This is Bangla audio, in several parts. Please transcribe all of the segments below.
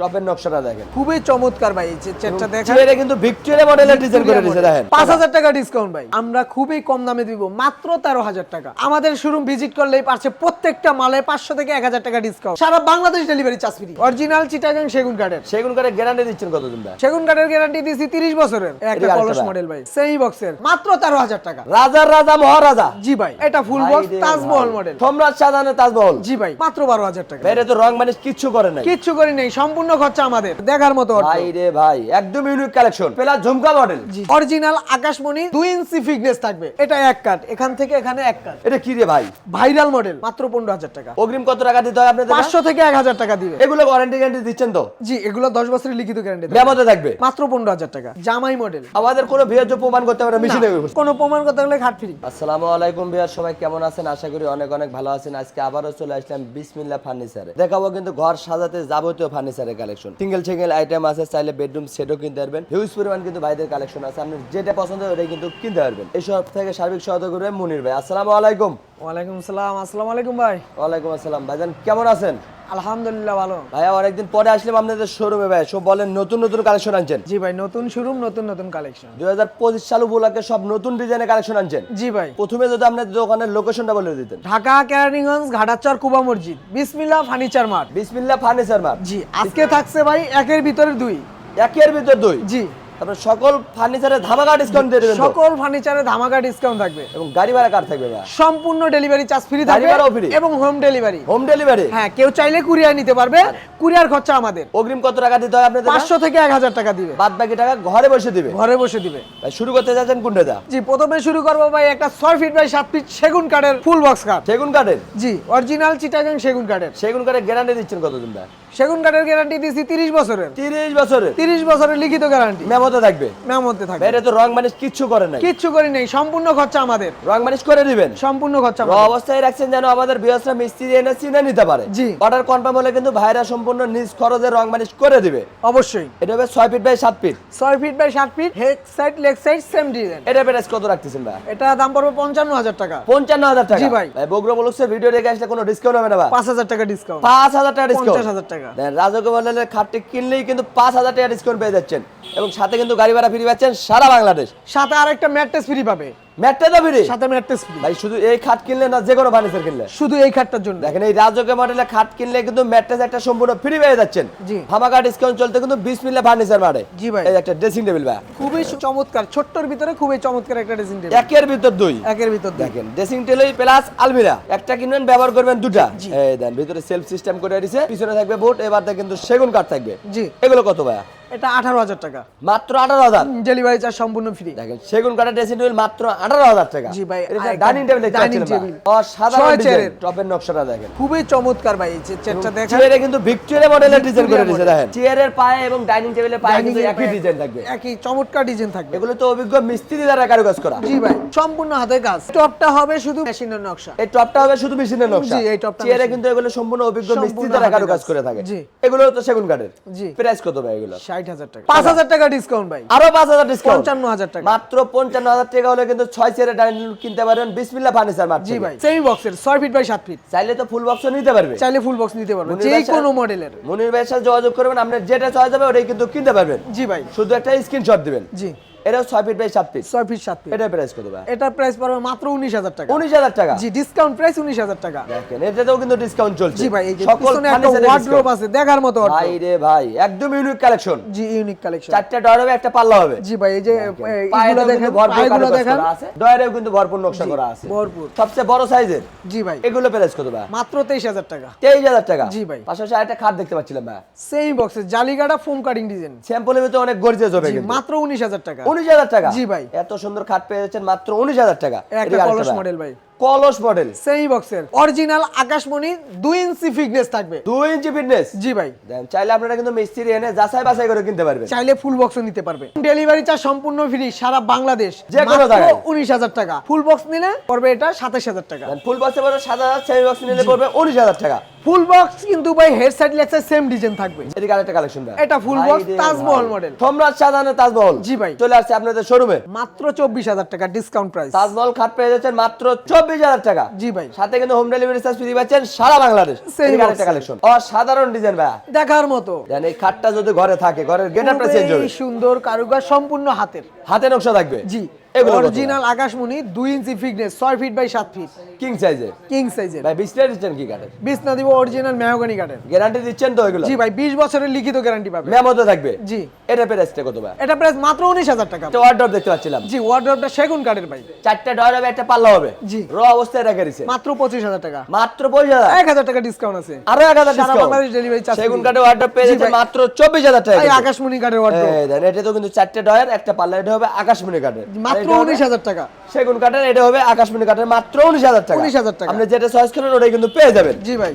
টপের নকশাটা দেখেন। খুবই চমৎকার ভাই চেটটা দেখেন। চেয়ারে কিন্তু ভিক্টোরিয়া মডেলের ডিজাইন করে দিয়েছে দেখেন। পাঁচ হাজার টাকা ডিসকাউন্ট ভাই। আমরা খুবই কম দামে দিব মাত্র তেরো হাজার টাকা। আমাদের শোরুম ভিজিট করলেই পারছে প্রত্যেকটা মালে পাঁচশো থেকে এক হাজার টাকা ডিসকাউন্ট সারা Bangladesh delivery charge free original Chittagong সেগুন কাঠের সেগুন করে গ্যারান্টি দিচ্ছেন কত ভাই? সেগুন কাঠের গ্যারান্টি দিয়েছি তিরিশ বছরের। একটা কলস মডেল ভাই সেই বক্সের মাত্র তেরো হাজার টাকা। রাজার রাজা মহারাজা। জি ভাই এটা ফুল বক্স তাজমহল মডেল সম্রাট শাহজাহানের তাজমহল। জি ভাই মাত্র বারো হাজার টাকা। বাইরে তো রং মানিস কিচ্ছু করে নাই। কিচ্ছু করি নেই সম্পূর্ণ খরচা আমাদের। দেখার মতো ভাই রে ভাই একদম ইউনিক কালেকশন পেলা ঝুমকা মডেল অরিজিনাল আকাশমণি দুই ইঞ্চি ফিটনেস থাকবে। এটা এক কাট এখান থেকে এখানে এক কাট এটা কি রে ভাই? ভাইরাল মডেল মাত্র পনেরো হাজার টাকা। অগ্রিম কত টাকা দিতে হয় আপনাদের? পাঁচশো থেকে এক হাজার টাকা দিবে। এগুলো ওয়ারেন্টি গ্যারান্টি দিচ্ছেন তো? জি এগুলো দশ বছরের লিখিত গ্যারান্টি থাকবে? মাত্র পনেরো হাজার টাকা। জামাই মডেল আমাদের কোনো প্রমাণ করতে পারে মেশিনে কোনো প্রমাণ করতে গেলে ঘাট ফ্রি আসসালামু আলাইকুম সবাই কেমন আছেন? আশা করি অনেক অনেক ভালো আছেন। আজকে আবারও চলে আসলাম বিসমিল্লা ফার্নিচারে। দেখাবো কিন্তু ঘর সাজাতে যাবতীয় ফার্নিচারের কালেকশন সিঙ্গেল সিঙ্গেল আইটেম আছে চাইলে বেডরুম সেটও কিনতে পারবেন। হিউজ পরিমাণ কিন্তু ভাইদের কালেকশন আছে। আপনি যেটা পছন্দ ওটাই কিন্তু কিনতে পারবেন। এইসব থেকে সার্বিক সহায়তা করবে মনির ভাই। আসসালাম আলাইকুম। ওয়ালাইকুম আসসালাম। আসসালামু আলাইকুম ভাই। ওয়ালাইকুম আসসালাম। ভাইজান কেমন আছেন? আলহামদুলিল্লাহ ভালো। ভাইয়া অনেকদিন পরে আসলাম আপনাদের শোরুমে ভাই সব বলেন নতুন নতুন কালেকশন আনছেন। জি ভাই নতুন শোরুম নতুন নতুন কালেকশন দুই হাজার পঁচিশ সাল উপলক্ষে সব নতুন ডিজাইনের কালেকশন আনছেন। জি ভাই। প্রথমে যদি আপনাদের দোকানের লোকেশনটা বলে দিতেন। ঢাকা কেরানীগঞ্জ ঘাটাচর কুবা মসজিদ। Bismillah furniture mart Bismillah furniture mart জি আজকে থাকছে ভাই একের ভিতরে দুই। একের ভিতর দুই? জি। তারপরে সকল ফার্নিচারে ধামাকা ডিসকাউন্ট দিয়ে দেবেন সকল ফার্নিচারে ধামাকা ডিসকাউন্ট থাকবে। এবং গাড়ি ভাড়া কার থাকবে সম্পূর্ণ ডেলিভারি চার্জ ফ্রি থাকবে এবং হোম ডেলিভারি হোম ডেলিভারি হ্যাঁ কেউ চাইলে কুরিয়ার নিতে পারবে। কুরিয়ার খরচা আমাদের। অগ্রিম কত টাকা দিতে হয় আপনাদের? পাঁচশো থেকে এক হাজার টাকা দিবে। বাদ বাকি টাকা ঘরে বসে দিবে? ঘরে বসে দিবে। ভাই শুরু করতে যাচ্ছেন কোনটা দা জি প্রথমে শুরু করব ভাই একটা ছয় ফিট বাই সাত ফিট সেগুন কাঠের ফুল বক্স কাঠ সেগুন কাঠের? জি অরিজিনাল চিটাগাং সেগুন কাঠের। সেগুন কাঠের গ্যারান্টি দিচ্ছেন কতদিন ভাই? সেগুন কাঠের গ্যারান্টি দিয়েছি তিরিশ বছরের। তিরিশ বছরের? তিরিশ বছরের লিখিত গ্যারান্টি মেমোতে থাকবে? থাকবে। বাইরে তো রং মানিস কিচ্ছু করে নাই। কিচ্ছু করি নেই সম্পূর্ণ খরচা আমাদের। রং মানিস করে দিবেন? সম্পূর্ণ খরচা আমাদের। অবস্থায় রাখছেন যেন আমাদের বিয়াসরা মিস্ত্রি এনে চিনে নিতে পারে। জি। অর্ডার কনফার্ম হলে কিন্তু ভাইরা সম্পূর্ণ নিজ খরচে রং মানিশ করে দিবে। অবশ্যই। এটা হবে ছয় ফিট বাই সাত ফিট ছয় ফিট বাই সাত feet head side leg side same design এটা প্রাইস কত রাখতেছেন ভাই? এটা দাম পড়বে পঞ্চান্ন হাজার টাকা। পঞ্চান্ন হাজার টাকা? জি ভাই। বগুড়া বলছে ভিডিও দেখে আসলে কোনো ডিসকাউন্ট হবে না ভাই। পাঁচ হাজার টাকা ডিসকাউন্ট পাঁচ হাজার টাকা ডিসকাউন্ট পঞ্চাশ হাজার টাকা। রাজকে বললে খাটটি কিনলেই কিন্তু পাঁচ হাজার টাকা ডিসকাউন্ট পেয়ে যাচ্ছেন। এবং সাথে কিন্তু গাড়ি ভাড়া ফ্রি পাচ্ছেন সারা বাংলাদেশ। সাথে আরেকটা ম্যাট্রেস ফ্রি পাবে। ম্যাটটা তো ফ্রি। সাথে ম্যাট্রেস ফ্রি ভাই শুধু এই খাট কিনলে না যে কোনো ফার্নিচার কিনলে। শুধু এই খাটটার জন্য। দেখেন এই রাজকে মডেলের খাট কিনলে কিন্তু ম্যাট্রেস একটা সম্পূর্ণ ফ্রি পেয়ে যাচ্ছেন। জি। ধামাকা ডিসকাউন্ট চলতে কিন্তু বিশ মিলে ফার্নিচার মারে। জি ভাই। এই একটা ড্রেসিং টেবিল ভাই। খুবই চমৎকার ছোট্টর ভিতরে খুবই চমৎকার একটা ড্রেসিং টেবিল একের ভিতর দুই। একের ভিতর। দেখেন ড্রেসিং টেবিল প্লাস আলমিরা একটা কিনবেন ব্যবহার করবেন দুটা। এই দেন ভিতরে সেলফ সিস্টেম করে দিয়েছে পিছনে থাকবে বোট এবার কিন্তু সেগুন কাঠ থাকবে। জি। এগুলো কত ভাইয়া? এটা আঠারো হাজার টাকা। মাত্র আঠারো হাজার। ডেলিভারি চার্জ সম্পূর্ণ ফ্রি দেখেন সেগুন কাঠের ড্রেসিং টেবিল মাত্র আঠারো হাজার টাকা। জি ভাই, এটা আরেকটা ডাইনিং টেবিল অসাধারণ চেয়ারের। টপের নকশাটা দেখেন। খুবই চমৎকার ভাই এই চেয়ারটা দেখেন। চেয়ারে কিন্তু ভিক্টোরিয়া মডেলের ডিজাইন করে দিয়েছে দেখেন। চেয়ারের পায়ে এবং ডাইনিং টেবিলের পায়ে কিন্তু একই ডিজাইন থাকবে। একই চমৎকার ডিজাইন থাকবে। এগুলো তো অভিজ্ঞ মিস্ত্রি দ্বারা কারুকাজ করা। জি ভাই সম্পূর্ণ হাতে কাজ। টপটা হবে শুধু মেশিনের নকশা। এই টপটা হবে শুধু মেশিনের নকশা। জি, এই টপটা চেয়ারে কিন্তু এগুলো সম্পূর্ণ অভিজ্ঞ মিস্ত্রি দ্বারা হাতে কারুকাজ কাজ। করে থাকে। জি। এগুলো তো সেগুন কাঠের। জি। প্রাইস কত ভাই এগুলো ষাট হাজার টাকা। পাঁচ হাজার টাকা ডিসকাউন্ট ভাই। আরও পাঁচ হাজার ডিসকাউন্ট পঞ্চান্ন হাজার টাকা। মাত্র পঞ্চান্ন হাজার টাকা হলে কিন্তু ছয় চেয়ারের ডাইনিং কিনতে পারেন বিসমিল্লা ফার্নিচার মাত্র জি ভাই সেমি বক্সের ছয় ফিট বাই সাত ফিট চাইলে তো ফুল বক্সও নিতে পারবে। চাইলে ফুল বক্স নিতে পারবে যে কোনো মডেলের মনির ভাইয়ের সাথে যোগাযোগ করবেন আপনার যেটা চয়েস যাবে ওটাই কিন্তু কিনতে পারবেন। জি ভাই। শুধু একটা স্ক্রিনশট দিবেন। জি। এটাও ছয় ফিট বাই সাত ফিট ছয় ফিট সাত ফিট এটা প্রাইস কত ভাই? এটার প্রাইস পড়বে মাত্র উনিশ হাজার টাকা। উনিশ হাজার টাকা? জি ডিসকাউন্ট প্রাইস উনিশ হাজার টাকা। দেখেন এটাতেও কিন্তু ডিসকাউন্ট চলছে। জি ভাই এই যে সকল একটা ওয়ার্ড্রোব। আছে দেখার মতো। ভাই রে ভাই একদম ইউনিক কালেকশন জি ইউনিক কালেকশন চারটা ডয়ার হবে একটা পাল্লা হবে। জি ভাই এই যে কিন্তু দেখেন পায়েগুলো দেখেন। ডয়ারেও কিন্তু ভরপুর নকশা করা আছে। ভরপুর। সবচেয়ে বড় সাইজের জি ভাই। এগুলো প্রাইস কত ভাই? মাত্র তেইশ হাজার টাকা। তেইশ হাজার টাকা? জি ভাই। পাশাপাশি আরেকটা খাট দেখতে পাচ্ছিলাম ভাই। সেম বক্সের জালিগাড়া ফোম কাটিং ডিজাইন স্যাম্পলের ভিতরে অনেক গর্জিয়াস হবে কিন্তু। মাত্র উনিশ হাজার টাকা। উনিশ হাজার টাকা জি ভাই। এত সুন্দর খাট পেয়ে যাচ্ছেন মাত্র উনিশ হাজার টাকা। মডেল ভাই কলস মডেল। সেমি বক্সের অরিজিনাল আকাশমণি দুই ইঞ্চি ফিটনেস থাকবে। দুই ইঞ্চি ফিটনেস জি ভাই। চাইলে আপনারা কিন্তু মিস্ত্রি এনে যাচাই বাছাই করে কিনতে পারবেন। চাইলে ফুল বক্সও নিতে পারবে ডেলিভারি চার্জ সম্পূর্ণ ফ্রি সারা বাংলাদেশ। যে কোনো জায়গায়। উনিশ হাজার টাকা। ফুল বক্স নিলে পড়বে এটা সাতাশ হাজার টাকা। ফুল বক্সে পড়বে সাত হাজার সেমি বক্স নিলে পড়বে উনিশ হাজার টাকা। ফুল বক্স কিন্তু ভাই head side leg side same design থাকবে। এদিকে আরেকটা কালেকশন এটা full box তাজমহল model। সম্রাট শাহজাহানের তাজমহল। জি ভাই। চলে আসছে আপনাদের শোরুমে মাত্র চব্বিশ হাজার টাকা ডিসকাউন্ট প্রাইস তাজমহল খাট পেয়ে যাচ্ছেন মাত্র চব্বিশ চব্বিশ হাজার টাকা। জি ভাই। সাথে কিন্তু হোম ডেলিভারি চার্জ ফ্রি পাচ্ছেন সারা বাংলাদেশ। কালেকশন অসাধারণ ডিজাইন ভাই দেখার মতো। এই খাটটা যদি ঘরে থাকে ঘরের গেটআপটা চেঞ্জ হবে। সুন্দর কারুকার সম্পূর্ণ হাতের। হাতে নকশা থাকবে। জি? অরিজিনাল আকাশমণি দুই ইঞ্চি ফিটনেস ছয় ফিট বাই সাত ফিট কিং সাইজে কিং সাইজের ভাই বিশটা দিচ্ছেন কি কাঠের? বিছনা দিব অরিজিনাল মেহগনি কাঠের। গ্যারান্টি দিচ্ছেন তো এগুলো? জি ভাই বিশ বছরের লিখিত গ্যারান্টি পাবে মেমোতে থাকবে? জি। এটা প্রাইসটা কত ভাই? এটা প্রাইস মাত্র উনিশ হাজার টাকা। একটা ওয়ার্ডরোব দেখতে পাচ্ছিলাম। জি ওয়ার্ড্রপটা সেগুন কাঠের ভাই। চারটা ডয়ার হবে একটা পাল্লা হবে। জি। র অবস্থায় রেখে দিছে। মাত্র পঁচিশ হাজার টাকা। মাত্র পয়সা এক হাজার টাকা ডিসকাউন্ট আছে। আরও এক হাজার সারা বাংলাদেশ delivery charge সেগুন free। কাঠে ওয়ার্ডরোব পেয়ে যাচ্ছে মাত্র চব্বিশ হাজার টাকা এই কিন্তু। আকাশমণি কাঠের এই দেন, এটা তো কিন্তু চারটে ডয়ার একটা পাল্লা এটা হবে আকাশমণি কাঠের। মাত্র এটা হবে উনিশ হাজার টাকা সেগুন কাঠের এটা হবে আকাশমণি কাঠের মাত্র উনিশ হাজার টাকা 19,000 টাকা। আপনি যেটা চয়েস করেন ওটাই কিন্তু পেয়ে যাবেন জি ভাই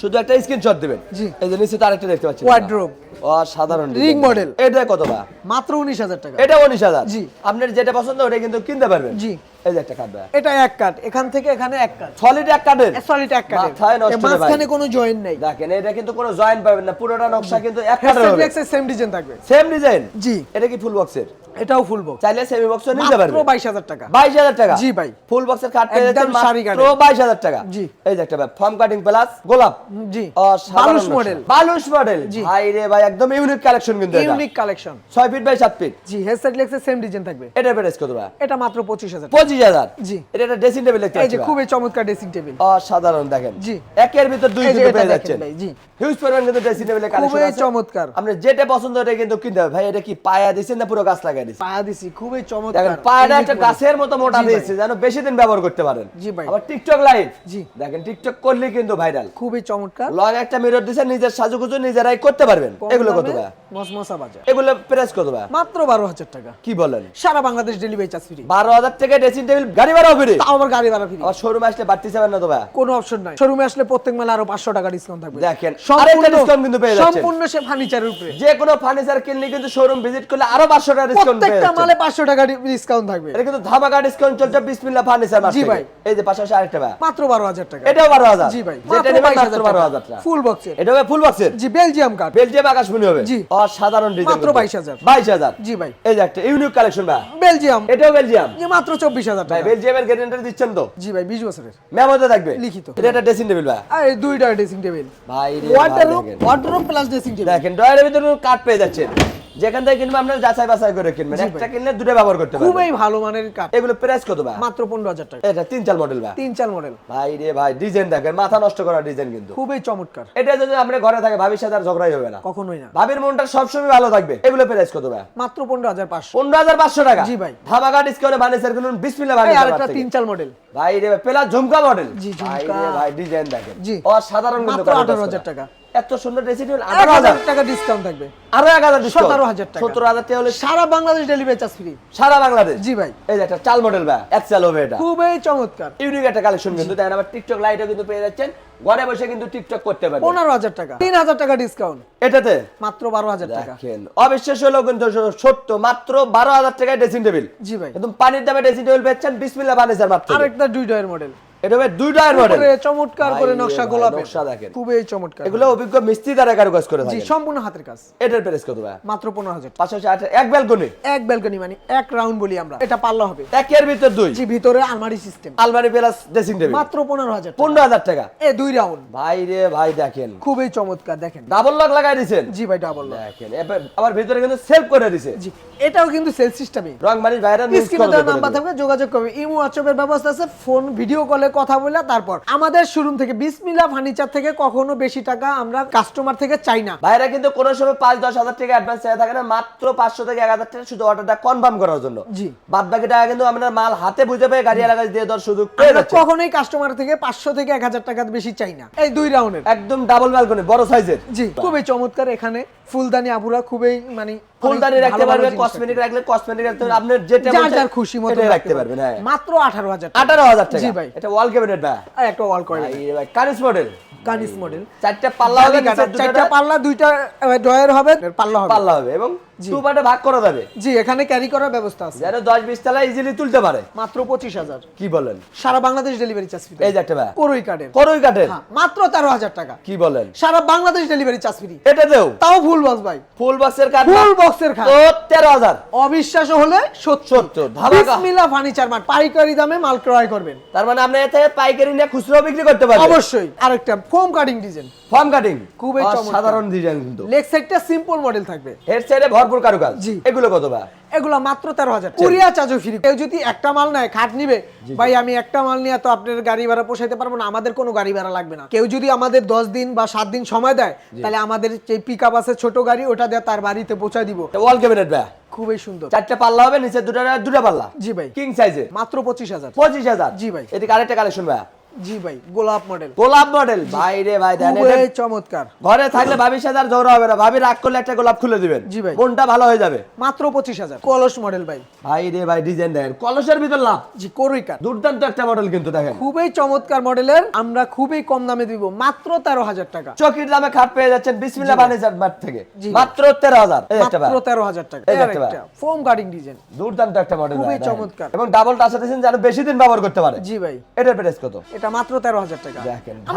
শুধু একটা স্ক্রিনশট দিবেন জি। এই যে নিচে তো আরেকটা দেখতে পাচ্ছেন ওয়ার্ড্রোব অসাধারণ design। model। এটা কত বা মাত্র উনিশ হাজার টাকা এটা উনিশ হাজার জি। আপনার যেটা পছন্দ ওটা কিন্তু কিনতে পারবেন জি। এই যে একটা কাঠ এটা এক কাঠ এখান থেকে এখানে এক কাঠ সলিড এক কাঠের সলিড এক কাঠের মাথায় নষ্ট ভাই। মাঝখানে কোনো জয়েন্ট নেই। দেখেন এটা কিন্তু কোনো জয়েন্ট পাবেন না। পুরোটা নকশা কিন্তু এক কাঠের হবে। সেম ডিজাইন থাকবে। সেম ডিজাইন জি। এটা কি ফুল বক্সের এটাও ফুল বক্স চাইলে সেমি বক্সও নিতে পারবেন বাইশ হাজার টাকা। বাইশ হাজার টাকা? জি ভাই। ফুল বক্সের কাঠ পেয়ে যাচ্ছেন মাত্র কাঠের। বাইশ হাজার টাকা। জি। এই যে একটা ফর্ম কাটিং প্লাস গোলাপ। জি। অসাধারণ মডেল বালুস মডেল ভাই রে ভাই একদম ইউনিক কালেকশন কিন্তু এটা। ইউনিক কালেকশন ছয় ফিট বাই ফিট জি হেডসেট লেক্সে সেম ডিজাইন থাকবে। এটা প্রাইস কত ভাই? এটা মাত্র পঁচিশ হাজার পঁচিশ হাজার। জি। এটা একটা ড্রেসিং টেবিল দেখতে এই যে খুবই চমৎকার ড্রেসিং টেবিল অসাধারণ দেখেন। জি। একের ভিতর দুই কিন্তু পেয়ে যাচ্ছেন। জি। হিউজ পরিমাণ কিন্তু ড্রেসিং টেবিলের কালেকশন খুবই চমৎকার। আপনি যেটা পছন্দ ওটা কিন্তু কিনতে হবে। ভাই এটা কি পায়া দিছেন না পুরো গাছ লাগাই দিছেন? পায়া দিছি খুবই চমৎকার। দেখেন পায়াটা একটা গাছের মতো মোটা দিয়েছে যেন বেশি দিন ব্যবহার করতে পারেন। জি ভাই। আবার টিকটক লাইভ জি। দেখেন টিকটক করলে কিন্তু ভাইরাল খুবই চমৎকার। লং একটা মিরর নিজের সাজুগুজু নিজেরাই করতে পারবেন। এগুলো কত ভাই? মসমসা বাজার। এগুলো প্রাইস কত ভাই? মাত্র বারো হাজার টাকা। কি বলেন? সারা বাংলাদেশ ডেলিভারি চার্জ ফ্রি বারো হাজার থেকে ড্রেসিং টেবিল গাড়ি ভাড়া ফ্রি। তাও গাড়ি ভাড়া ফ্রি। আবার শোরুমে আসলে বাড়তি যাবেন না তো ভাই কোনো অপশন নাই। শোরুমে আসলে প্রত্যেক মেলা আরও পাঁচশো টাকা ডিসকাউন্ট থাকবে। দেখেন, আরেকটা discount কিন্তু পেয়ে যাচ্ছেন। সম্পূর্ণ সে ফার্নিচারের উপরে। যে কোনো ফার্নিচার কিনলে কিন্তু শোরুম ভিজিট করলে আরও পাঁচশো টাকা ডিসকাউন্ট পেয়ে প্রত্যেকটা মালে পাঁচশো টাকা ডিসকাউন্ট থাকবে। এটা কিন্তু ধামাকা ডিসকাউন্ট চলছে বিসমিল্লাহ ফার্নিচার জি ভাই। এই যে পাশাপাশি আরেকটা ভাই। মাত্র বারো হাজার টাকা। এটাও বারো হাজার। জি ভাই যেটা নেবেন মাত্র বারো হাজার টাকা। ফুল বক্সের এটা হবে ফুল বক্সের জি বেলজিয়াম কার্ড বেলজিয়াম আকাশমণি হবে। জি। অসাধারণ ডিজাইন মাত্র 22,000 বাইশ হাজার। জি ভাই। এই যে একটা ইউনিক কালেকশন ভাই। বেলজিয়াম এটাও বেলজিয়াম জি মাত্র চব্বিশ হাজার টাকা। বেলজিয়ামের গ্যারেন্টি দিচ্ছেন তো? জি ভাই বিশ বছরের। মেমোতে থাকবে? লিখিত। এটা একটা ড্রেসিং টেবিল ভাই। আর দুইটা ড্রেসিং টেবিল ভাই প্লাস ড্রেসিং টেবিল দেখেন। ড্রয়ারের ভিতরে কাঠ পেয়ে যাচ্ছেন। যেখান থেকে কিনবেন আপনারা যাচাই বাছাই করে কিনবেন। একটা কিনলে দুটো ব্যবহার করতে পারবেন। খুবই ভালো মানের কাঠ এগুলো প্রাইস কত ভাই? মাত্র পনেরো হাজার টাকা। এটা তিন চাল মডেল ভাই। তিন চার মডেল ভাই রে ভাই ডিজাইন দেখেন মাথা নষ্ট করা ডিজাইন কিন্তু। খুবই চমৎকার। এটা যদি আপনি ঘরে থাকে ভাবির সাথে আর ঝগড়াই হবে না। কখনোই না। ভাবির মনটা সবসময় ভালো থাকবে। এগুলো প্রাইস কত ভাই? মাত্র পনেরো হাজার পাঁচশো। পনেরো হাজার পাঁচশো টাকা। জি ভাই। ধামাকা ডিসকাউন্টে বানিয়েছে কিনুন বিসমিল্লাহ এই বানিয়েছে আরেকটা তিন চার মডেল ভাই রে ঝুমকা মডেল জি, ঝুমকা। ভাই ডিজাইন দেখেন। জি। অসাধারণ কিন্তু মাত্র colour আঠারো করা। হাজার টাকা। এত সুন্দর ড্রেসিং টেবিল আঠারো হাজার হাজার। টাকা ডিসকাউন্ট থাকবে। আরও এক হাজার ডিসকাউন্ট 17,000 টাকা। সত্তর হাজার টাকা হলে সারা বাংলাদেশ ডেলিভারি চার্জ ফ্রি সারা বাংলাদেশ। জি ভাই। এই যে একটা চাল মডেল ভাই। এক চাল হবে এটা। খুবই চমৎকার। ইউনিক একটা কালেকশন কিন্তু। দেখেন আবার টিকটক লাইটও কিন্তু পেয়ে যাচ্ছেন। ঘরে বসে কিন্তু টিকটক করতে পারবেন। পনেরো হাজার টাকা। তিন হাজার টাকা ডিসকাউন্ট এটাতে? মাত্র বারো হাজার টাকা। অবিশ্বাস হলেও কিন্তু সত্য। মাত্র বারো হাজার টাকায় ড্রেসিং টেবিল জি ভাই। একদম পানির দামে ড্রেসিং টেবিল পেয়েছেন। বিসমিল্লাহ বানিয়েছে মাত্র। আরেকটা দুই ডয়ের মডেল এটা হবে দুইটা মডেল চমৎকার করে নকশা ভাই, নকশা দেখেন। খুবই চমৎকার এগুলো অভিজ্ঞ মিস্ত্রি দ্বারা কারুকাজ করে জি সম্পূর্ণ হাতের কাজ। এটার প্রাইস কত ভাই? মাত্র পনেরো হাজার টাকা। পাশাপাশি আরেকটা- এক ব্যালকনি এক ব্যালকনি মানে এক রাউন্ড বলি আমরা। এটা পাল্লা হবে। একের ভিতর দুই? জি ভিতরে আলমারি সিস্টেম আলমারি প্লাস ড্রেসিং টেবিল মাত্র পনেরো হাজার টাকা। পনেরো হাজার টাকা? এ দুই রাউন্ড ভাই রে ভাই দেখেন। খুবই চমৎকার দেখেন। ডাবল লক লাগাই দিছেন? জি ভাই ডাবল দেখেন আবার ভিতরে কিন্তু সেলফ করে জি এটাও কিন্তু সেল রং স্ক্রিনে নাম্বার থাকবে যোগাযোগ করবে। ইমো হোয়াটসঅ্যাপের ব্যবস্থা আছে ফোন ভিডিও কলে কথা বলে তারপর। আমাদের শোরুম থেকে বিসমিল্লা ফার্নিচার থেকে কখনো বেশি টাকা আমরা কাস্টমার থেকে চাই না। ভাইরা কিন্তু কোনো সময় পাঁচ দশ হাজার টাকা অ্যাডভান্স চাই থাকে না মাত্র পাঁচশো থেকে এক হাজার টাকা শুধু অর্ডারটা কনফার্ম করার জন্য। জি। বাদ বাকি টাকা কিন্তু আমরা মাল হাতে বুঝে পেয়ে গাড়ি এলাকায় দিয়ে দেওয়ার সুযোগ কখনোই কাস্টমার থেকে পাঁচশো থেকে এক হাজার টাকা বেশি চাই না। এই দুই রাউন্ডের একদম ডাবল ব্যালকনি বড় সাইজের জি খুবই চমৎকার এখানে। ফুলদানি আপুরা খুবই মানে ফুলদানি রাখতে পারবেন কসমেটিক রাখলে কসমেটিক রাখতে আপনার যেটা খুশি মতো রাখতে রাখতে পারবেন হ্যাঁ। মাত্র আঠারো হাজার আঠারো হাজার টাকা। জি ভাই। এটা ওয়াল ক্যাবিনেট ভাই। আর একটা ওয়াল কয়েল ভাই কানিস মডেল কানিস মডেল চারটা পাল্লা হবে চারটা পাল্লা দুইটা ড্রয়ার হবে পাল্লা হবে। পাল্লা হবে। এবং। টু পার্টে ভাগ করা যাবে। জি এখানে ক্যারি করার ব্যবস্থা আছে। যেন দশ বিশ তলা ইজিলি তুলতে পারে। মাত্র পঁচিশ হাজার। কি বলেন? সারা বাংলাদেশ ডেলিভারি চার্জ ফ্রি এই যে একটা ভাই। করই কার্ডের করই কাঠের। হ্যাঁ, মাত্র তেরো হাজার টাকা। কি বলেন? সারা বাংলাদেশ ডেলিভারি চার্জ ফ্রি এটা দেও। তাও ফুল বক্স ভাই। ফুল বক্সের ফুল বক্সের তেরো হাজার। অবিশ্বাস হলে সত্তর। সত্তর, ধামাকা। বিসমিল্লাহ ফার্নিচার মার্ট পাইকারি দামে মাল ক্রয় করবেন। তার মানে আপনি এতে পাইকারি নিয়ে খুচরো বিক্রি করতে পারবেন অবশ্যই। আরেকটা foam cutting design foam cutting খুবই সাধারণ ডিজাইন কিন্তু। লেগ সাইডটা সিম্পল মডেল থাকবে। এর সাইডে ভরপুর কারুকাজ। জি। এগুলো কত ভাই এগুলো মাত্র তেরো হাজার। কুরিয়া চার্জও ফ্রি। কেউ যদি একটা মাল নেয় খাট নিবে ভাই আমি একটা মাল নিয়ে তো আপনার গাড়ি ভাড়া পোষাইতে পারব না আমাদের কোনো গাড়ি ভাড়া লাগবে না। কেউ যদি আমাদের দশ দিন বা সাত দিন সময় দেয় তাহলে আমাদের যে পিক আপ আছে ছোট গাড়ি ওটা দিয়ে তার বাড়িতে পৌঁছায় দিব। ওয়াল ক্যাবিনেট ভাই। খুবই সুন্দর। চারটে পাল্লা হবে নিচে দুটা দুটা পাল্লা। জি ভাই। কিং সাইজে মাত্র পঁচিশ হাজার। পঁচিশ হাজার। জি ভাই। এদিকে আরেকটা কালেকশন ভাই। জি ভাই গোলাপ মডেল গোলাপ মডেল ভাই রে ভাই চমৎকার। ঘরে থাকলে ভাবির সাথে আর ঝগড়া হবে না। ভাবি রাগ করলে একটা গোলাপ খুলে দিবেন। জি ভাই। মনটা ভালো হয়ে যাবে। মাত্র পঁচিশ হাজার। কলস মডেল ভাই। ভাই রে ভাই ডিজাইন দেখেন। কলসের ভিতর লাভ। জি দুর্দান্ত একটা মডেল কিন্তু দেখেন। খুবই চমৎকার মডেলের আমরা খুবই কম দামে দিব। মাত্র তেরো হাজার টাকা। চকির দামে খাট পেয়ে যাচ্ছেন বিসমিল্লাহ ফার্নিচার মার্ট থেকে। মাত্র তেরো হাজার। মাত্র তেরো হাজার টাকা। ফোম কাটিং ডিজাইন দুর্দান্ত একটা মডেল খুবই চমৎকার। এবং ডাবল টাচ দিয়েছেন যেন বেশি দিন ব্যবহার করতে পারে। জি ভাই। এটার প্রাইস কত? এটা মাত্র তেরো হাজার টাকা।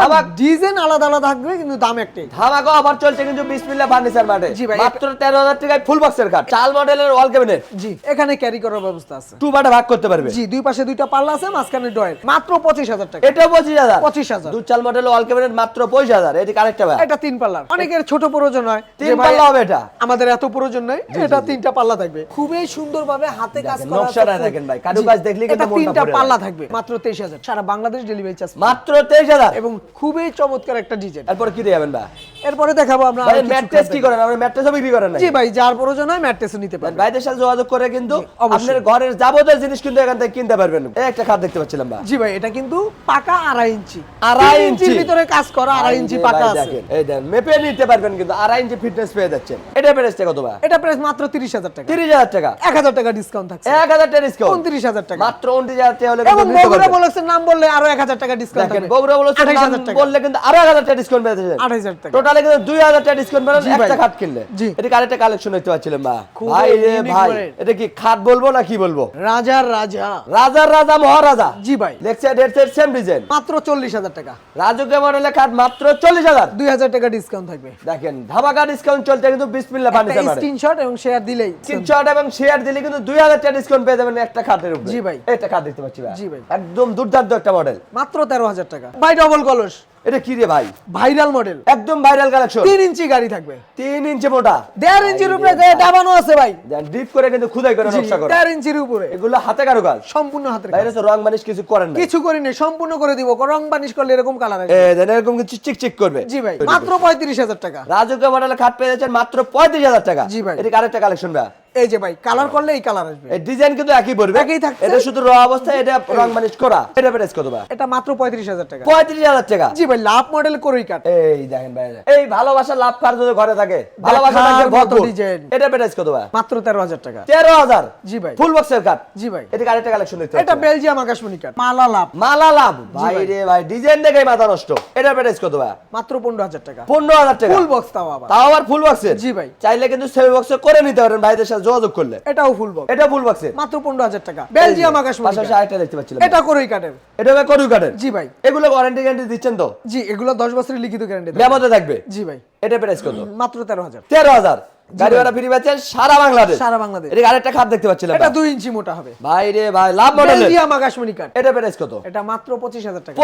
আমার ডিজাইন আলাদা আলাদা থাকবে কিন্তু দাম একটাই। ধামাকা অফার চলছে কিন্তু বিসমিল্লাহ ফার্নিচার মার্টে জি ভাই, মাত্র তেরো হাজার টাকায় ফুল বক্সের কাঠ চাল মডেলের ওয়াল ক্যাবিনেট জি এখানে ক্যারি করার ব্যবস্থা আছে। টু ভাগ করতে পারবে। জি দুই পাশে দুইটা পাল্লা আছে মাঝখানে ডয়ের মাত্র পঁচিশ হাজার টাকা। এটা পঁচিশ হাজার। পঁচিশ হাজার। দু চাল মডেল ওয়াল ক্যাবিনেট মাত্র পঁচিশ হাজার। এটি এটা তিন পাল্লার অনেকের ছোট প্রয়োজন হয় তিন পাল্লা হবে এটা। আমাদের এত প্রয়োজন নাই এটা তিনটা পাল্লা থাকবে। খুবই সুন্দর ভাবে হাতে কাজ করা নকশাটা আছে। দেখেন ভাই, কারুকাজ দেখলে কিন্তু এটা তিনটা পাল্লা থাকবে মাত্র তেইশ হাজার। সারা বাংলাদেশ ডেলিভারি মাত্র তেইশ হাজার। এবং খুবই চমৎকার একটা ডিজাইন। এরপর কি দেবেন যাবেন ভাই? এরপরে দেখাবো আমরা ভাই ম্যাট্রেস কি। করেন? আপনি ম্যাট্রেসও বিক্রি করেন না জি ভাই যার প্রয়োজন হয় ম্যাট্রেসও নিতে পারবেন। ভাইদের সাথে যোগাযোগ করে কিন্তু আপনার ঘরের যাবতীয় জিনিস কিন্তু এখান থেকে কিনতে পারবেন। এই একটা খাট দেখতে পাচ্ছিলাম ভাই। জি ভাই এটা কিন্তু পাকা আড়াই ইঞ্চি। আড়াই ইঞ্চি। ইঞ্চির ভিতরে কাজ করা আড়াই ইঞ্চি পাকা আছে। এই দেন মেপে নিতে পারবেন কিন্তু আড়াই ইঞ্চি ফিটনেস পেয়ে যাচ্ছেন। এটা প্রাইসটা কত ভাই? এটা প্রাইস মাত্র তিরিশ হাজার টাকা। তিরিশ হাজার টাকা। এক হাজার টাকা ডিসকাউন্ট থাকছে। এক হাজার টাকা ডিসকাউন্ট উনত্রিশ হাজার টাকা। মাত্র উনত্রিশ হাজার টাকা হলে এবং কিন্তু বগুড়া। বলেছেন নাম বললে আরও এক হাজার টাকা ডিসকাউন্ট থাকবে বগুড়া বলেছে আঠাইশ নাম বললে কিন্তু আরও এক হাজার টাকা ডিসকাউন্ট পেয়ে যাচ্ছেন। আঠাইশ হাজার টাকা। টোটালে কিন্তু দুই হাজার টাকা ডিসকাউন্ট পেলেন একটা খাট কিনলে। এটা আরেকটা কালেকশন দেখতে পাচ্ছিলাম মা ভাই রে ভাই এটা কি খাট বলব না কি বলব? রাজার রাজা। রাজার রাজা মহারাজা। জি ভাই। লেখছে ডেট সেট সেম ডিজাইন মাত্র চল্লিশ হাজার টাকা। রাজুকে মডেলের খাট মাত্র চল্লিশ হাজার। দুই হাজার টাকা ডিসকাউন্ট থাকবে। দেখেন ধামাকা ডিসকাউন্ট চলছে কিন্তু বিসমিল্লা মার্টে স্ক্রিনশট এবং শেয়ার দিলেই। স্ক্রিনশট এবং শেয়ার দিলে কিন্তু দুই হাজার টাকা ডিসকাউন্ট পেয়ে যাবেন একটা খাটের উপরে। জি ভাই। এটা খাট দেখতে পাচ্ছি ভাই। জি ভাই। একদম দুর্দান্ত একটা মডেল মাত্র তেরো হাজার টাকা। ভাই ডবল কলস। এটা কি রে ভাই? ভাইরাল মডেল একদম ভাইরাল কালেকশন তিন ইঞ্চি গাড়ি থাকবে। তিন ইঞ্চি মোটা। দেড় ইঞ্চির উপরে ডাবানো আছে ভাই। ডিপ করে কিন্তু খুদাই করে নকশা করে। দেড় ইঞ্চির উপরে। এগুলো হাতে কারও কাজ সম্পূর্ণ হাতের কাজ। বাইরে তো রং মানিশ কিছু করেন না কিছু করি নাই সম্পূর্ণ করে দিব। রং বানিশ করলে এরকম কালার আসবে। এ দেন এরকম কিছু চিক চিক করবে। জি ভাই মাত্র পঁয়ত্রিশ হাজার টাকা। রাজুকে মডেলের খাট পেয়ে যাচ্ছেন মাত্র পঁয়ত্রিশ হাজার টাকা। জি ভাই। এটা আরেকটা কালেকশন ভাই এই যে ভাই কালার করলে এই কালার আসবে। এই ডিজাইন কিন্তু একই পড়বে। একই থাকছে। এটা শুধু র অবস্থায় এটা রং মানিশ করা। এটা প্রাইস কত ভাই? এটা মাত্র পঁয়ত্রিশ হাজার টাকা। পঁয়ত্রিশ হাজার টাকা। জি ভাই লাভ মডেল করই কাট। এই দেখেন ভাই এই ভালোবাসার লাভ কার যদি ঘরে থাকে? ভালোবাসা থাকবে মতো ভরপুর। ডিজাইন। এটা প্রাইস কত ভাই? মাত্র তেরো হাজার টাকা। তেরো হাজার। জি ভাই। ফুল বক্সের কাট জি ভাই। এটা আরেকটা কালেকশন দেখতে এটা বেলজিয়াম আকাশমণি কাট মালা লাভ। মালা লাভ। ভাই। রে ভাই ডিজাইন দেখে মাথা নষ্ট। এটা প্রাইস কত ভাই? মাত্র পনেরো হাজার টাকা। পনেরো হাজার টাকা। ফুল বক্স তাও আবার। তাও আবার ফুল বক্সের জি ভাই। চাইলে কিন্তু সেমি বক্সে করে নিতে পারেন ভাইদের সাথে। যোগাযোগ করলে? এটাও ফুল বক্স এটা ফুল বক্সে মাত্র পনেরো হাজার টাকা। বেলজিয়াম আকাশ পাশাপাশি আরেকটা দেখতে পাচ্ছিলাম। এটা করেই কাটের এটা ভাই করু কাটের জি ভাই। এগুলো ওয়ারেন্টি গ্যারান্টি দিচ্ছেন তো? জি এগুলো দশ বছরের লিখিত গ্যারান্টি মেমোতে থাকবে? জি ভাই। এটা প্রাইস কত? মাত্র তেরো হাজার। তেরো হাজার? গাড়ি ভাড়া ফ্রি পাচ্ছেন সারা বাংলাদেশ। সারা বাংলাদেশ। এটা আরেকটা খাট দেখতে পাচ্ছিলাম এটা ইঞ্চি মোটা হবে। ভাই রে ভাই লাভ মডেলের বেলজিয়াম আকাশমণি কাট এটা প্রাইস কত? এটা মাত্র পঁচিশ হাজার টাকা।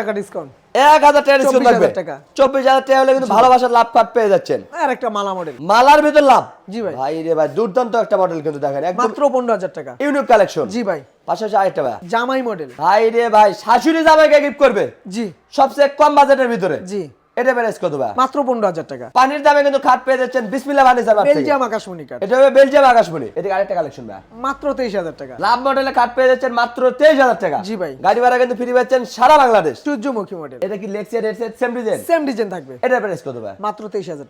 টাকা ডিসকাউন্ট এক হাজার টাকা ডিসকাউন্ট 24,000 টাকা। হলে কিন্তু ভালোবাসার লাভ পেয়ে যাচ্ছেন। আর একটা মালা মডেল মালার ভিতর লাভ। জি ভাই। ভাই রে ভাই দুর্দান্ত একটা মডেল কিন্তু দেখেন। মাত্র পনেরো হাজার টাকা। ইউনিক কালেকশন জি ভাই। পাশাপাশি আরেকটা ভাই। জামাই মডেল ভাই রে ভাই শাশুড়ি জামাইকে গিফট করবে। জি। সবচেয়ে কম বাজেটের ভিতরে। জি। এটা প্রাইস কত ভাই? মাত্র পনেরো হাজার টাকা। পানির দামে কিন্তু খাট পেয়ে যাচ্ছেন বিসমিল্লাহ ফার্নিচার থেকে। বেলজিয়াম আকাশমণি কাট এটা হবে বেলজিয়াম আকাশমণি। এদিকে আরেকটা কালেকশন ভাই। মাত্র তেইশ হাজার টাকা। লাভ মডেলে কাট পেয়ে যাচ্ছেন মাত্র তেইশ হাজার টাকা। জি ভাই। গাড়ি ভাড়া কিন্তু ফ্রি পাচ্ছেন সারা বাংলাদেশ। সূর্যমুখী মডেল এটা কি লেক্সিয়ার headset same design same design থাকবে। এটা প্রাইস কত ভাই? মাত্র তেইশ হাজার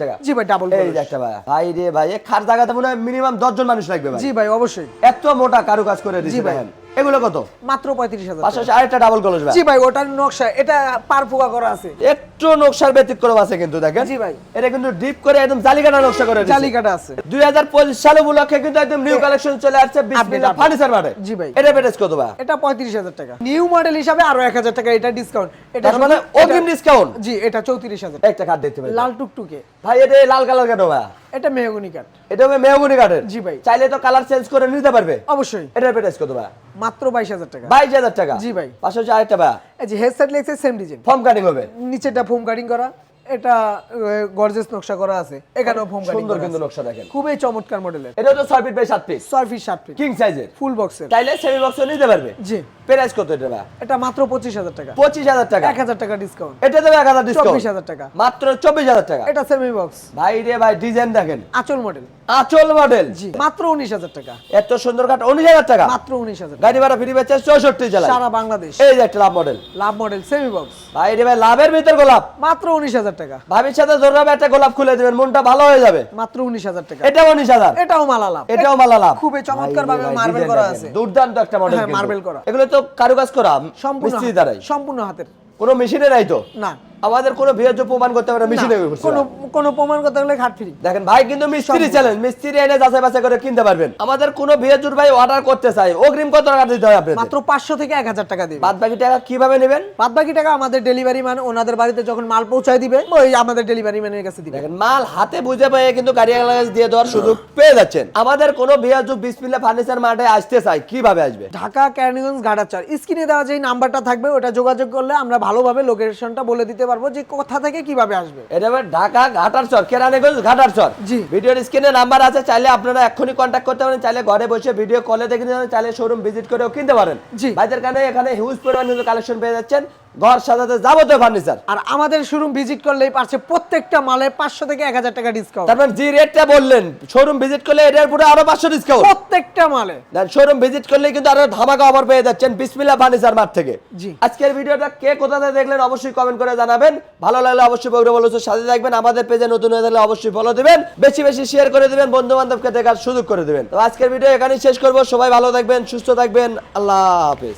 টাকা। জি ভাই ডাবল এই একটা ভাই। ভাই রে ভাই খাট জায়গাতে মনে হয় মিনিমাম দশ জন মানুষ লাগবে ভাই। জি ভাই অবশ্যই। এত মোটা কারু কাজ করে দিচ্ছে জি ভাই। এগুলো কত? মাত্র পঁয়ত্রিশ হাজার পাশাপাশি আরেকটা ডাবল কলস ভাই। জি ভাই ওটার নকশা এটা পার পোকা করা আছে। একটু নকশার ব্যতিক্রম আছে কিন্তু দেখেন। জি ভাই। এটা কিন্তু ডিপ করে একদম জালিকাটা নকশা করে। জালিকাটা আছে। 2025 সাল উপলক্ষে কিন্তু একদম নিউ কালেকশন চলে আসছে বিসমিল্লাহ ফার্নিচার মার্টে জি ভাই। এটা কত ভাই? এটা পঁয়ত্রিশ হাজার টাকা। নিউ মডেল হিসাবে আরও এক হাজার টাকা এটা ডিসকাউন্ট এটা মানে অগ্রিম ডিসকাউন্ট জি এটা চৌত্রিশ হাজার। একটা কার্ড দেখতে পাই। লাল টুকটুকে। ভাই এটা লাল কালার কেন ভাই? এটা মেহগুনি কাঠ। এটা মেহগনি কাঠের? জি ভাই। চাইলে তো কালার চেঞ্জ করে নিতে পারবে? অবশ্যই। এটার প্রাইস কত ভাই মাত্র বাইশ হাজার টাকা। বাইশ হাজার টাকা? জি ভাই। পাশাপাশি আরেকটা ভাই এই যে হেডসেট লেগছে সেম ডিজাইন ফর্ম কাটিং হবে? নিচেটা ফর্ম কাটিং করা। এটা গর্জেস নকশা করা আছে। এখানেও ফোম কাটিং সুন্দর কিন্তু নকশা দেখেন। খুবই চমৎকার মডেলের এটা ছয় ফিট বাই সাত পিস ছয় ফিট সাত ফিট কিং সাইজের ফুল বক্সের চাইলে সেমি বক্সও নিতে পারবে? জি। প্রাইস কত এটা এটা মাত্র পঁচিশ হাজার টাকা। পঁচিশ হাজার টাকা। এক হাজার টাকা ডিসকাউন্ট এটা দেবে এক হাজার ডিসকাউন্ট চব্বিশ হাজার টাকা। মাত্র চব্বিশ হাজার টাকা। এটা সেমি বক্স ভাই রে ভাই ডিজাইন দেখেন। আচল মডেল আচল মডেল জি মাত্র উনিশ হাজার টাকা। এত সুন্দর উনিশ হাজার টাকা। মাত্র উনিশ হাজার গাড়ি ভাড়া ফ্রি বেচে চৌষট্টি জেলা সারা বাংলাদেশ। এই যে একটা love model love model semi box ভাই রে ভাই লাভের ভিতর গোলাপ। মাত্র উনিশ হাজার টাকা। ভাবির সাথে ধরবে একটা গোলাপ খুলে দেবেন মনটা ভালো হয়ে যাবে। মাত্র উনিশ হাজার টাকা। এটাও উনিশ হাজার। এটাও মালা লাভ এটাও মালা লাভ খুবই চমৎকার ভাবে মার্বেল করা আছে। দুর্দান্ত একটা মডেল মার্বেল marble করা। এগুলো তো কারুকাজ করা সম্পূর্ণ দ্বারাই। সম্পূর্ণ হাতের। কোনো মেশিনে নাই তো? না। আমাদের কোনো ভিএজ প্রমাণ করতে পারে মেশিনে কোনো কোনো প্রমাণ করতে গেলে ঘাট ফ্রি। দেখেন ভাই কিন্তু মিস্ত্রি। চ্যালেঞ্জ মিস্ত্রি এনে যাচাই বাছাই করে কিনতে পারবেন। আমাদের কোনো ভিএজুর ভাই অর্ডার করতে চাই অগ্রিম কত টাকা দিতে হয় আপনাদের? মাত্র পাঁচশো থেকে এক হাজার টাকা দিবে। বাদ বাকি টাকা কীভাবে নেবেন? বাদ বাকি টাকা আমাদের ডেলিভারি ম্যান ওনাদের বাড়িতে যখন মাল পৌঁছায় দিবে ওই আমাদের ডেলিভারি ম্যানের কাছে দিবে। দেখেন মাল হাতে বুঝে পেয়ে কিন্তু গাড়ি গ্যালাজ দিয়ে দেওয়ার সুযোগ পেয়ে যাচ্ছেন। আমাদের কোনো ভিএজু বিসমিল্লা ফার্নিচার মার্টে আসতে চাই কীভাবে আসবে? ঢাকা ক্যানিগঞ্জ ঘাটাচার স্ক্রিনে দেওয়া যে নাম্বারটা থাকবে ওটা যোগাযোগ করলে আমরা ভালোভাবে লোকেশনটা বলে দিতে পারব যে কোথা থেকে কীভাবে আসবে এটা আবার ঢাকা ঘাটার চর কেরানীগঞ্জ ঘাটার চর জি। ভিডিওর স্ক্রিনে নাম্বার আছে চাইলে আপনারা এক্ষুনি কন্ট্যাক্ট করতে পারেন চাইলে ঘরে বসে ভিডিও কলে দেখে নিতে চাইলে শোরুম ভিজিট করেও কিনতে পারেন জি। ভাইদের কারণে এখানে হিউজ পরিমাণ কালেকশন পেয়ে যাচ্ছেন ঘর সাজাতে যাবতীয় ফার্নিচার আর আমাদের শোরুম ভিজিট করলেই পারছে প্রত্যেকটা মালে পাঁচশো থেকে এক হাজার টাকা ডিসকাউন্ট তারপর যে রেটটা বললেন শোরুম ভিজিট করলে এটার পুরো আরও পাঁচশো ডিসকাউন্ট প্রত্যেকটা মালে। শোরুম ভিজিট করলে কিন্তু আরও ধামাকা অফার পেয়ে যাচ্ছেন বিসমিল্লা ফার্নিচার মার্ট থেকে। জি। আজকের ভিডিওটা কে কোথা থেকে দেখলেন অবশ্যই কমেন্ট করে জানাবেন। ভালো লাগলে অবশ্যই বগুড়া বলুন সাথে থাকবেন আমাদের পেজে নতুন হয়ে থাকলে অবশ্যই ফলো দিবেন। বেশি বেশি শেয়ার করে দিবেন বন্ধু বান্ধবকে দেখার সুযোগ করে দিবেন। তো আজকের ভিডিও এখানেই শেষ করব। সবাই ভালো থাকবেন সুস্থ থাকবেন। আল্লাহ হাফেজ।